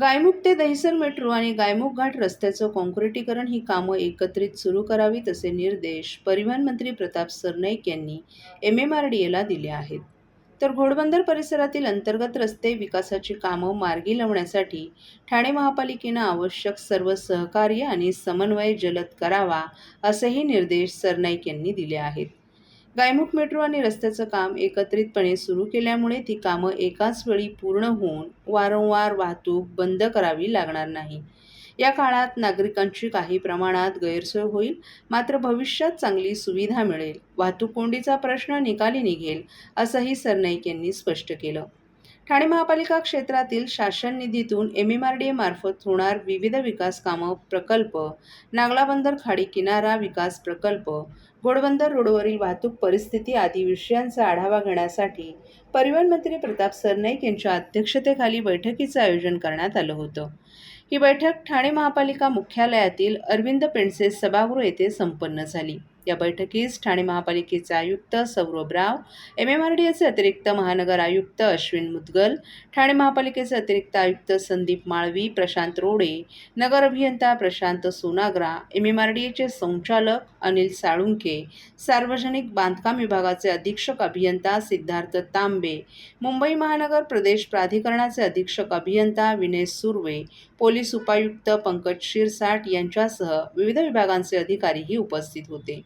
गायमुख ते दहिसर मेट्रो आणि गायमुख घाट रस्त्याचं काँक्रिटीकरण ही कामं एकत्रित सुरू करावीत असे निर्देश परिवहन मंत्री प्रताप सरनाईक यांनी एम एम आर डी एला दिले आहेत. तर घोडबंदर परिसरातील अंतर्गत रस्ते विकासाची कामं मार्गी लावण्यासाठी ठाणे महापालिकेनं आवश्यक सर्व सहकार्य आणि समन्वय जलद करावा असेही निर्देश सरनाईक यांनी दिले आहेत. गायमुख मेट्रो आणि रस्त्याचं काम एकत्रितपणे सुरू केल्यामुळे ती कामं एकाच वेळी पूर्ण होऊन वारंवार वाहतूक बंद करावी लागणार नाही. या काळात नागरिकांची काही प्रमाणात गैरसोय होईल मात्र भविष्यात चांगली सुविधा मिळेल. वाहतूक कोंडीचा प्रश्न निकाली निघेल असंही सरनाईक यांनी स्पष्ट केलं. ठाणे महापालिका क्षेत्रातील शासन निधीतून M M R D A मार्फत होणार विविध विकास कामं प्रकल्प नागलाबंदर खाडी किनारा विकास प्रकल्प घोडबंदर रोडवरील वाहतूक परिस्थिती आदी विषयांचा आढावा घेण्यासाठी परिवहन मंत्री प्रताप सरनाईक यांच्या अध्यक्षतेखाली बैठकीचं आयोजन करण्यात आलं होतं. ही बैठक ठाणे महापालिका मुख्यालयातील अरविंद पेंडसे सभागृह येथे संपन्न झाली. या बैठकीस ठाणे महापालिकेचे आयुक्त Saurabh Rao M M R D एचे अतिरिक्त महानगर आयुक्त अश्विन मुदगल ठाणे महापालिकेचे अतिरिक्त आयुक्त संदीप माळवी प्रशांत रोडे नगर अभियंता Prashant Sonagra M M R D एचे संचालक अनिल साळुंके सार्वजनिक बांधकाम विभागाचे अधीक्षक अभियंता सिद्धार्थ तांबे मुंबई महानगर प्रदेश प्राधिकरणाचे अधीक्षक अभियंता विनय सुर्वे पोलीस उपायुक्त पंकज शिरसाट यांच्यासह विविध विभागांचे अधिकारीही उपस्थित होते.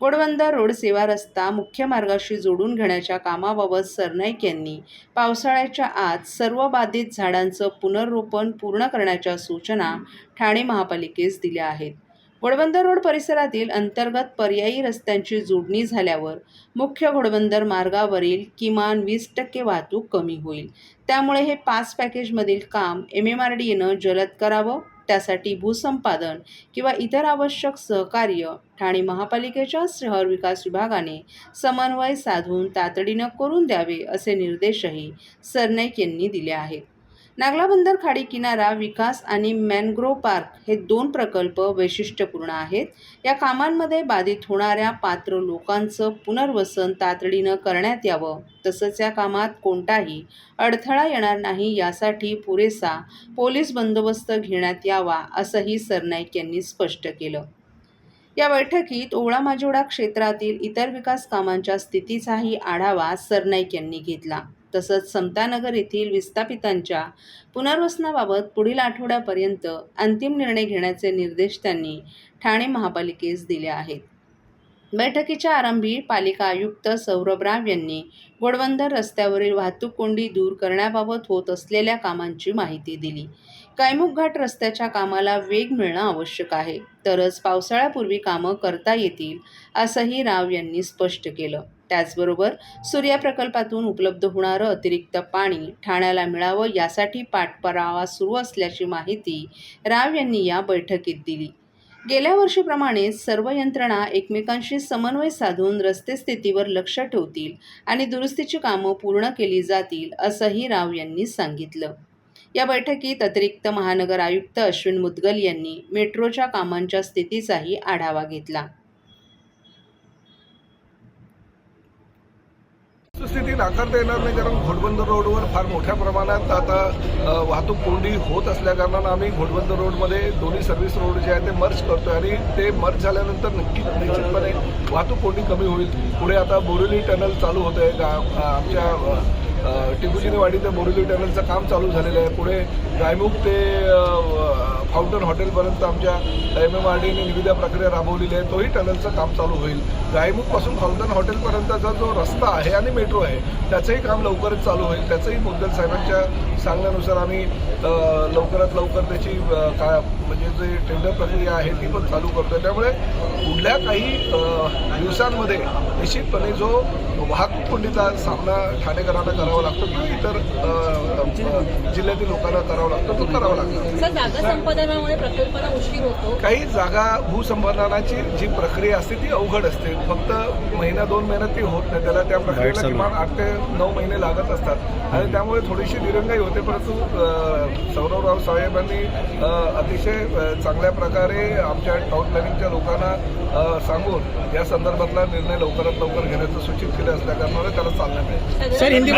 घोडबंदर रोड सेवा रस्ता मुख्य मार्गाशी जोडून घेण्याच्या कामाबाबत सरनाईक यांनी पावसाळ्याच्या आत सर्व बाधित झाडांचं पुनर्रोपण पूर्ण करण्याच्या सूचना ठाणे महापालिकेस दिल्या आहेत. घोडबंदर रोड परिसरातील अंतर्गत पर्यायी रस्त्यांची जोडणी झाल्यावर मुख्य घोडबंदर मार्गावरील किमान वीस टक्के वाहतूक कमी होईल. त्यामुळे हे पाच पॅकेजमधील काम एम एम आर डी एनं जलद करावं? त्यासाठी भूसंपादन किंवा इतर आवश्यक सहकार्य ठाणे महापालिकेच्या शहर विकास विभागाने समन्वय साधून तातडीनं करून द्यावे असे निर्देशही सरनाईक यांनी दिले आहेत. नागलाबंदर खाडी किनारा विकास आणि मॅनग्रोव पार्क हे दोन प्रकल्प वैशिष्ट्यपूर्ण आहेत. या कामांमध्ये बाधित होणाऱ्या पात्र लोकांचं पुनर्वसन तातडीनं करण्यात यावं. तसंच या कामात कोणताही अडथळा येणार नाही यासाठी पुरेसा पोलीस बंदोबस्त घेण्यात यावा असंही सरनाईक यांनी स्पष्ट केलं. या बैठकीत ओवळा माजिवडा क्षेत्रातील इतर विकास कामांच्या स्थितीचाही आढावा सरनाईक यांनी घेतला. तसंच समतानगर येथील विस्थापितांच्या पुनर्वसनाबाबत पुढील आठवड्यापर्यंत अंतिम निर्णय घेण्याचे निर्देश त्यांनी ठाणे महापालिकेस दिले आहेत. बैठकीच्या आरंभी पालिका आयुक्त सौरभ राव यांनी घोडबंदर रस्त्यावरील वाहतूक कोंडी दूर करण्याबाबत होत असलेल्या कामांची माहिती दिली. कायमुख घाट रस्त्याच्या कामाला वेग मिळणं आवश्यक आहे. तरच पावसाळ्यापूर्वी कामं करता येतील असंही राव यांनी स्पष्ट केलं. त्याचबरोबर सूर्या प्रकल्पातून उपलब्ध होणारं अतिरिक्त पाणी ठाण्याला मिळावं यासाठी पाठपुरावा सुरू असल्याची माहिती राव यांनी या बैठकीत दिली. गेल्या वर्षीप्रमाणे सर्व यंत्रणा एकमेकांशी समन्वय साधून रस्ते स्थितीवर लक्ष ठेवतील आणि दुरुस्तीची कामं पूर्ण केली जातील असंही राव यांनी सांगितलं. या बैठकीत अतिरिक्त महानगर आयुक्त अश्विन मुदगल यांनी मेट्रोच्या कामांच्या स्थितीचाही आढावा घेतला. स्थिती नाकारता येणार नाही कारण घोडबंदर रोडवर फार मोठ्या प्रमाणात आता वाहतूक कोंडी होत असल्याकारणानं आम्ही घोडबंदर रोडमध्ये दोन्ही सर्व्हिस रोड जे आहे ते मर्ज करतोय आणि ते मर्ज झाल्यानंतर नक्की निश्चितपणे वाहतूक कोंडी कमी होईल. पुढे आता बोरिवली टनल चालू होत आहे आमच्या टिकुजीने वाडी ते बोरिवली टनलचं काम चालू झालेलं आहे. पुढे गायमुख ते फाउंटन हॉटेलपर्यंत आमच्या एम एम आर डीने निविदा प्रक्रिया राबवलेली आहे. तोही टनलचं काम चालू होईल. गायमुखपासून फाउंटन हॉटेलपर्यंतचा जो रस्ता आहे आणि मेट्रो आहे त्याचंही काम लवकरच चालू होईल. त्याचंही मुद्दल साहेबांच्या सांगण्यानुसार आम्ही लवकरात लवकर त्याची का म्हणजे जे टेंडर प्रक्रिया आहे ती पण चालू करतो त्यामुळे पुढल्या काही दिवसांमध्ये निश्चितपणे जो वाहतूक कोंडीचा सामना ठाणेकरांना करावा लागतो किंवा इतर जिल्ह्यातील लोकांना करावा लागतो तो करावा लागतो सर जागा संपादनामुळे प्रकल्पाला उशीर होतो. काही जागा भूसंपादनाची जी प्रक्रिया असते ती अवघड असते. फक्त महिना दोन महिन्यात ती होत नाही. त्याला त्या प्रक्रियेला किमान आठ ते नऊ महिने लागत असतात. आणि त्यामुळे थोडीशी दिरंगाई होते परंतु सौरवराव साहेबांनी अतिशय चांगल्या प्रकारे आमच्या टाउन प्लॅनिंगच्या लोकांना सांगून या संदर्भातला निर्णय लवकरात लवकर घेण्याचं सूचित केलं असल्या कारणाने त्याला चालना मिळेल. सर हिंदी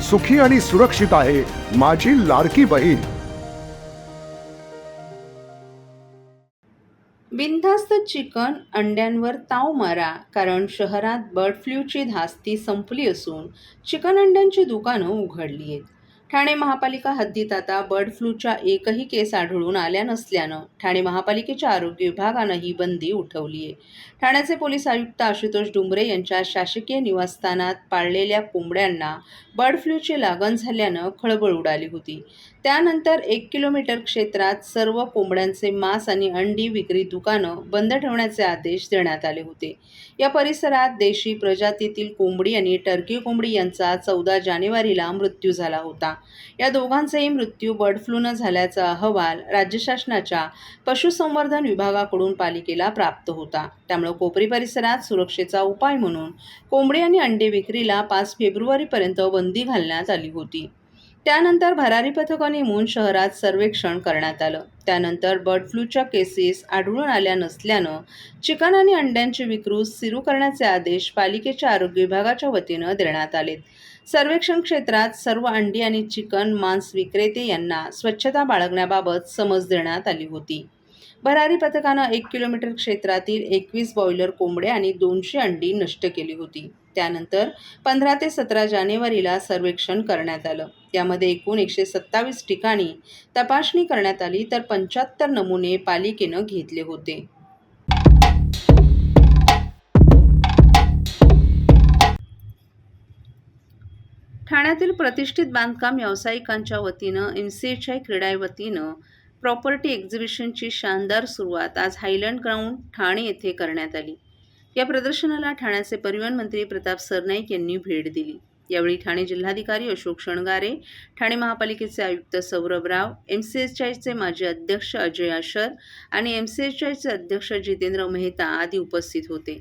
सुखी आणि सुरक्षित आहे माझी लाडकी बहीण. बिनधास्त चिकन अंड्यांवर ताव मारा कारण शहरात बर्ड फ्लूची धास्ती संपली असून चिकन अंड्यांची दुकानं उघडली आहेत. ठाणे महापालिका हद्दीत आता बर्ड फ्लूच्या एकही केस आढळून आल्या नसल्यानं ठाणे महापालिकेच्या आरोग्य विभागानं ही बंदी उठवली आहे ठाण्याचे पोलीस आयुक्त आशुतोष डुंबरे यांच्या शासकीय निवासस्थानात पाळलेल्या कोंबड्यांना बर्ड फ्लूची लागण झाल्यानं खळबळ उडाली होती. त्यानंतर एक किलोमीटर क्षेत्रात सर्व कोंबड्यांचे मांस आणि अंडी विक्री दुकानं बंद ठेवण्याचे आदेश देण्यात आले होते. या परिसरात देशी प्रजातीतील कोंबडी आणि टर्की कोंबडी यांचा चौदा जानेवारीला मृत्यू झाला होता. या दोघांचाही मृत्यू बर्ड फ्लूनं झाल्याचा अहवाल राज्य शासनाच्या पशुसंवर्धन विभागाकडून पालिकेला प्राप्त होता. त्यामुळे कोपरी परिसरात सुरक्षेचा उपाय म्हणून कोंबडी आणि अंडे विक्रीला पाच फेब्रुवारीपर्यंत बंदी घालण्यात आली होती. त्यानंतर भरारी पथकाने नेमून शहरात सर्वेक्षण करण्यात आलं. त्यानंतर बर्ड फ्लूच्या केसेस आढळून आल्या नसल्यानं चिकन आणि अंड्यांची विक्री सुरू करण्याचे आदेश पालिकेच्या आरोग्य विभागाच्या वतीनं देण्यात आलेत. सर्वेक्षण क्षेत्रात सर्व अंडी आणि चिकन मांस विक्रेते यांना स्वच्छता बाळगण्याबाबत समज देण्यात आली होती. भरारी पथकानं एक किलोमीटर क्षेत्रातील एकवीस बॉयलर कोंबड्या आणि दोनशे अंडी नष्ट केली होती. त्यानंतर पंधरा ते सतरा जानेवारीला सर्वेक्षण करण्यात आलं. यामध्ये एकूण एकशे सत्तावीस ठिकाणी तपासणी करण्यात आली तर पंच्याहत्तर नमुने पालिकेनं घेतले होते. ठाण्यातील प्रतिष्ठित बांधकाम व्यावसायिकांच्या वतीनं एम सी एच आय क्रीडा वतीनं प्रॉपर्टी एक्झिबिशनची शानदार सुरुवात आज हायलँड ग्राउंड ठाणे येथे करण्यात आली. या प्रदर्शनाला ठाण्याचे परिवहन मंत्री प्रताप सरनाईक यांनी भेट दिली. यावेळी ठाणे जिल्हाधिकारी अशोक शणगारे ठाणे महापालिकेचे आयुक्त Saurabh Rao M C H आयचे माजी अध्यक्ष अजय आशर आणि एम सी एच आयचे अध्यक्ष जितेंद्र मेहता आदी उपस्थित होते.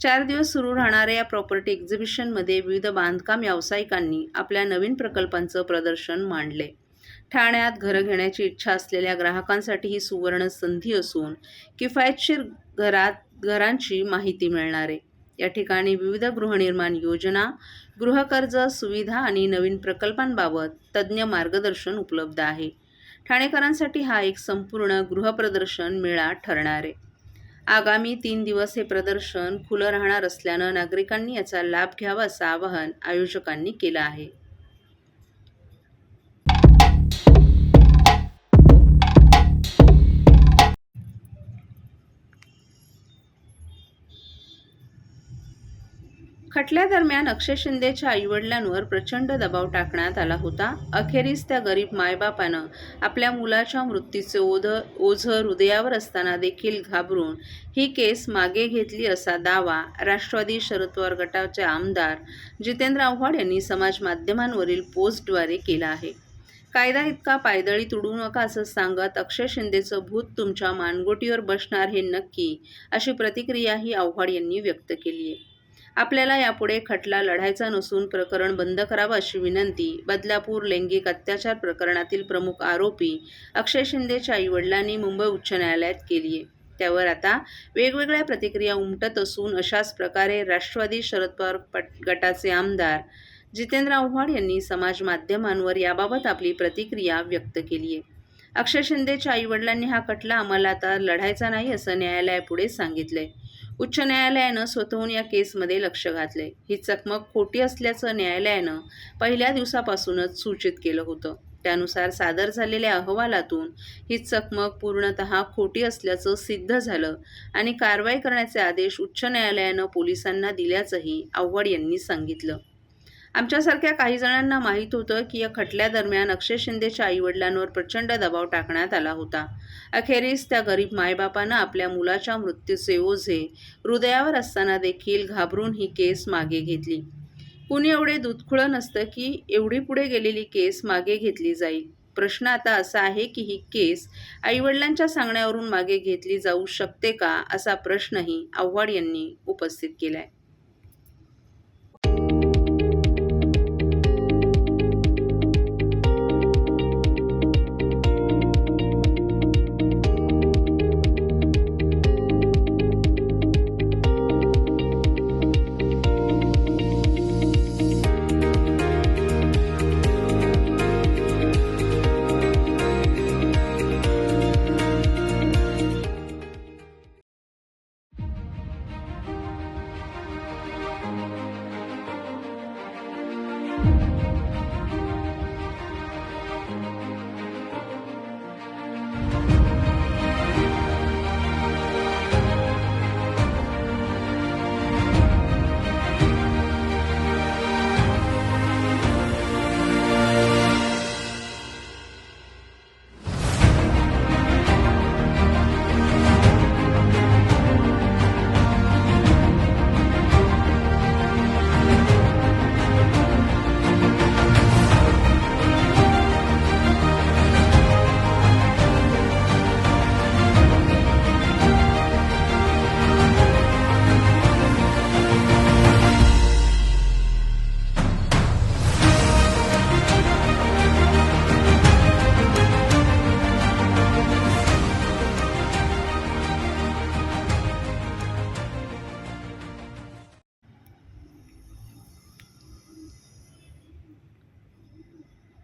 चार दिवस सुरू राहणाऱ्या या प्रॉपर्टी एक्झिबिशनमध्ये विविध बांधकाम व्यावसायिकांनी आपल्या नवीन प्रकल्पांचं प्रदर्शन मांडले. ठाण्यात घरं घेण्याची इच्छा असलेल्या ग्राहकांसाठी ही सुवर्ण संधी असून किफायतशीर घरात घरांची माहिती मिळणार. आहे या ठिकाणी विविध गृहनिर्माण योजना गृहकर्ज सुविधा आणि नवीन प्रकल्पांबाबत तज्ज्ञ मार्गदर्शन उपलब्ध आहे. ठाणेकरांसाठी हा एक संपूर्ण गृहप्रदर्शन मेळा ठरणार. आहे आगामी तीन दिवस हे प्रदर्शन खुलं राहणार असल्यानं नागरिकांनी याचा लाभ घ्यावा असं आवाहन आयोजकांनी केलं आहे. खटल्यादरम्यान अक्षय शिंदेच्या आईवडिलांवर प्रचंड दबाव टाकण्यात आला होता. अखेरीस त्या गरीब मायबापानं आपल्या मुलाच्या मृत्यूचे ओझ ओझं हृदयावर असताना देखील घाबरून ही केस मागे घेतली असा दावा राष्ट्रवादी शरद पवार गटाचे आमदार जितेंद्र आव्हाड यांनी समाज माध्यमांवरील पोस्टद्वारे केला आहे. कायदा इतका पायदळी तुडू नका असं सांगत अक्षय शिंदेचं भूत तुमच्या मानगोटीवर बसणार हे नक्की अशी प्रतिक्रियाही आव्हाड यांनी व्यक्त केली आहे. आपल्याला यापुढे खटला लढायचा नसून प्रकरण बंद करावं अशी विनंती बदलापूर लैंगिक अत्याचार प्रकरणातील प्रमुख आरोपी अक्षय शिंदेच्या आईवडिलांनी मुंबई उच्च न्यायालयात केली आहे त्यावर आता वेगवेगळ्या प्रतिक्रिया उमटत असून अशाच प्रकारे राष्ट्रवादी शरद पवार पट गटाचे आमदार जितेंद्र आव्हाड यांनी समाज माध्यमांवर याबाबत आपली प्रतिक्रिया व्यक्त केली आहे अक्षय शिंदेच्या आईवडिलांनी हा खटला आम्हाला आता लढायचा नाही असं न्यायालयापुढे सांगितलंय. उच्च न्यायालयानं स्वतःहून या केसमध्ये लक्ष घातले ही चकमक खोटी असल्याचं न्यायालयानं पहिल्या दिवसापासूनच सूचित केलं होतं. त्यानुसार सादर झालेल्या अहवालातून ही चकमक पूर्णतः खोटी असल्याचं सिद्ध झालं आणि कारवाई करण्याचे आदेश उच्च न्यायालयानं पोलिसांना दिल्याचंही आव्हाड यांनी सांगितलं. आमच्यासारख्या काही जणांना माहीत होतं की या खटल्यादरम्यान अक्षय शिंदेच्या आईवडिलांवर प्रचंड दबाव टाकण्यात आला होता. अखेरीस त्या गरीब मायबापानं आपल्या मुलाच्या मृत्यूचे ओझे हृदयावर असताना देखील घाबरून ही केस मागे घेतली. कुणी एवढे दुधखुळं नसतं की एवढी पुढे गेलेली केस मागे घेतली जाईल प्रश्न आता असा आहे की ही केस आईवडिलांच्या सांगण्यावरून मागे घेतली जाऊ शकते का असा प्रश्नही आव्हाड यांनी उपस्थित केलाय.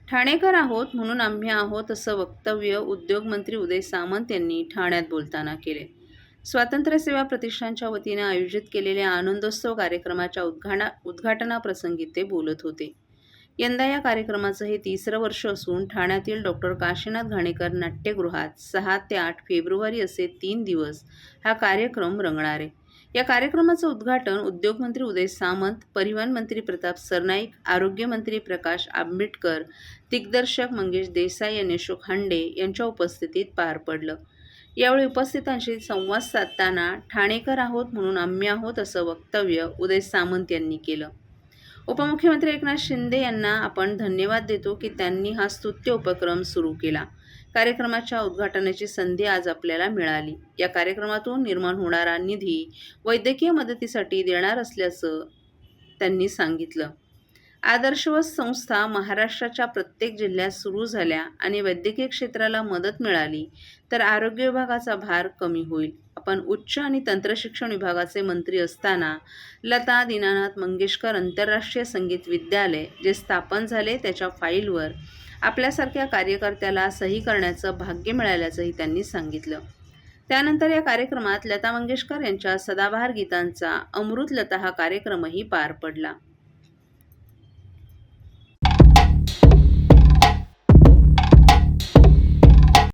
ठाणेकर आहोत म्हणून आम्ही आहोत असं वक्तव्य उद्योगमंत्री उदय सामंत यांनी ठाण्यात बोलताना केले. स्वातंत्र्य सेवा प्रतिष्ठानच्या वतीने आयोजित केलेल्या आनंदोत्सव कार्यक्रमाच्या उद्घाना उद्घाटनाप्रसंगी ते बोलत होते. यंदा या कार्यक्रमाचं हे तिसरं वर्ष असून ठाण्यातील डॉक्टर काशीनाथ घाणेकर नाट्यगृहात सहा ते आठ फेब्रुवारी असे तीन दिवस हा कार्यक्रम रंगणार. आहे या कार्यक्रमाचं उद्घाटन उद्योगमंत्री उदय सामंत परिवहन मंत्री प्रताप सरनाईक आरोग्यमंत्री प्रकाश आंबेडकर दिग्दर्शक मंगेश देसाई आणि अशोक हांडे यांच्या उपस्थितीत पार पडलं. यावेळी उपस्थितांशी संवाद साधताना ठाणेकर आहोत म्हणून आम्ही आहोत असं वक्तव्य उदय सामंत यांनी केलं. उपमुख्यमंत्री एकनाथ शिंदे यांना आपण धन्यवाद देतो की त्यांनी हा स्तुत्य उपक्रम सुरू केला. कार्यक्रमाच्या उद्घाटनाची संधी आज आपल्याला मिळाली. या कार्यक्रमातून निर्माण होणारा निधी वैद्यकीय मदतीसाठी देणार असल्याचं त्यांनी सांगितलं. आदर्शवत संस्था महाराष्ट्राच्या प्रत्येक जिल्ह्यात सुरू झाल्या आणि वैद्यकीय क्षेत्राला मदत मिळाली तर आरोग्य विभागाचा भार कमी होईल. आपण उच्च आणि तंत्रशिक्षण विभागाचे मंत्री असताना लता दीनानाथ मंगेशकर आंतरराष्ट्रीय संगीत विद्यालय जे स्थापन झाले त्याच्या फाईलवर आपल्यासारख्या कार्यकर्त्याला सही करण्याचं भाग्य मिळाल्याचंही त्यांनी सांगितलं. त्यानंतर या कार्यक्रमात लता मंगेशकर यांच्या सदाबहार गीतांचा अमृतलता हा कार्यक्रमही पार पडला.